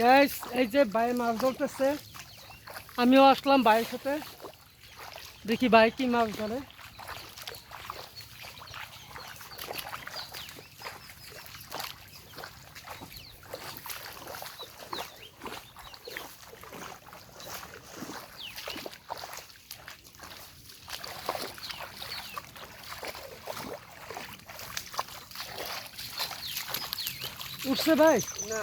Gas এই যে ভাই মাছ ধরতেছে, আমিও আসলাম ভাইয়ের সাথে। দেখি ভাই কি মাছ ধরে। উঠছে ভাই? না।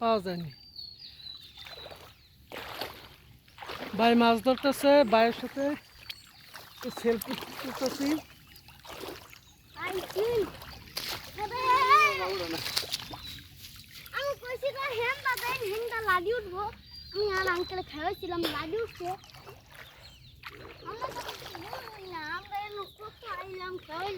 পাওয়া যায়নি। ভাই মাছ ধরতেছে ভাইয়ের সাথে সেলফি তুলতেছি। আমি আর খেয়েছিলাম